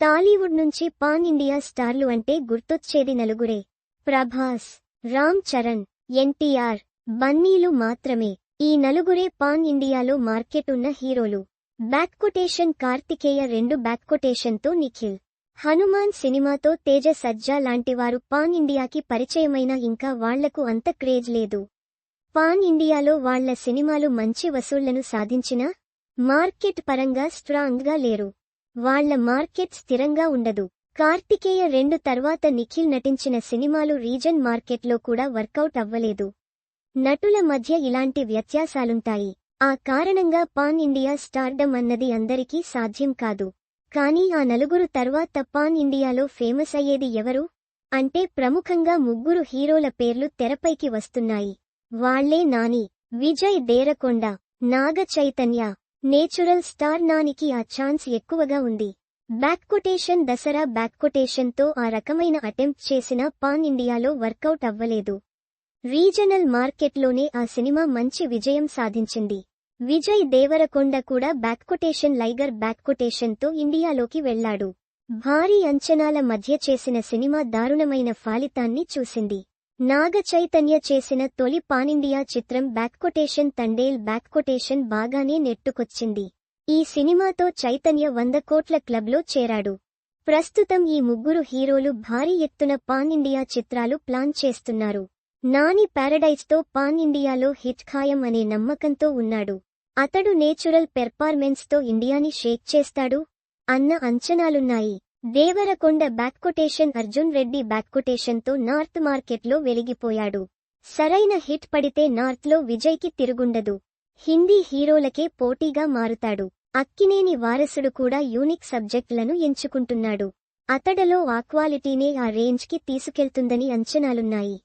టాలీవుడ్ నుంచి pan India స్టార్లు అంటే గుర్తొచ్చేది నలుగురే. ప్రభాస్ రామ్ చరణ్ ఎన్టీఆర్ బన్నీలు మాత్రమే. ఈ నలుగురే పాన్ ఇండియాలో మార్కెట్ ఉన్న హీరోలు బ్యాక్కొటేషన్ కార్తికేయ రెండు బ్యాక్ కొటేషన్తో నిఖిల్. హనుమాన్ సినిమాతో తేజ సజ్జా లాంటివారు పాన్ ఇండియాకి పరిచయమైన ఇంకా వాళ్ళకు అంత క్రేజ్ లేదు. పాన్ ఇండియాలో వాళ్ళ సినిమాలు మంచి వసూళ్ళను సాధించినా మార్కెట్ పరంగా స్ట్రాంగ్గా లేరు. వాళ్ళ మార్కెట్ స్థిరంగా ఉండదు. కార్తికేయ రెండు తర్వాత నిఖిల్ నటించిన సినిమాలు రీజన్ మార్కెట్లో కూడా వర్కౌట్ అవ్వలేదు. నటుల మధ్య ఇలాంటి వ్యత్యాసాలుంటాయి. ఆ కారణంగా పాన్ ఇండియా స్టార్డమ్ అన్నది అందరికీ సాధ్యం కాదు. కానీ ఆ నలుగురు తర్వాత పాన్ ఇండియాలో ఫేమస్ అయ్యేది ఎవరు? అంటే ప్రముఖంగా ముగ్గురు హీరోల పేర్లు తెరపైకి వస్తున్నాయి. వాళ్ళే నాని. విజయ్ దేరకొండ నాగ చైతన్య నేచురల్ స్టార్ నానికి ఆ ఛాన్స్ ఎక్కువగా ఉంది. బ్యాక్ కొటేషన్ దసరా బ్యాక్ కొటేషన్తో ఆ రకమైన అటెంప్ట్ చేసిన పాన్ ఇండియాలో వర్కౌట్ అవ్వలేదు. రీజనల్ మార్కెట్లోనే ఆ సినిమా మంచి విజయం సాధించింది. విజయ్ దేవరకొండ కూడా బ్యాక్ కొటేషన్ లైగర్ బ్యాక్ కొటేషన్తో ఇండియాలోకి వెళ్ళాడు. భారీ అంచనాల మధ్య చేసిన సినిమా దారుణమైన ఫలితాన్ని చూసింది. నాగ చైతన్య చేసిన తొలి పానిండియా చిత్రం back quotation Thandel back quotation బాగానే నెట్టుకొచ్చింది. ఈ సినిమాతో చైతన్య వంద కోట్ల క్లబ్లో చేరాడు. ప్రస్తుతం ఈ ముగ్గురు హీరోలు భారీ ఎత్తున పాన్ ఇండియా చిత్రాలు ప్లాన్ చేస్తున్నారు. నాని ప్యారడైజ్తో పాన్ ఇండియాలో హిట్ ఖాయం అనే నమ్మకంతో ఉన్నాడు. అతడు నేచురల్ పెర్ఫార్మెన్స్తో ఇండియాని షేక్ చేస్తాడు అన్న అంచనాలున్నాయి. దేవరకొండ బ్యాక్కొటేషన్ అర్జున్ రెడ్డి బ్యాక్కొటేషన్తో నార్త్ మార్కెట్లో వెలిగిపోయాడు. సరైన హిట్ పడితే నార్త్లో విజయ్కి తిరుగుండదు. హిందీ హీరోలకే పోటీగా మారుతాడు. అక్కినేని వారసుడు కూడా యూనిక్ సబ్జెక్టులను ఎంచుకుంటున్నాడు. అతడలో ఆ క్వాలిటీనే ఆ రేంజ్కి తీసుకెళ్తుందని అంచనాలున్నాయి.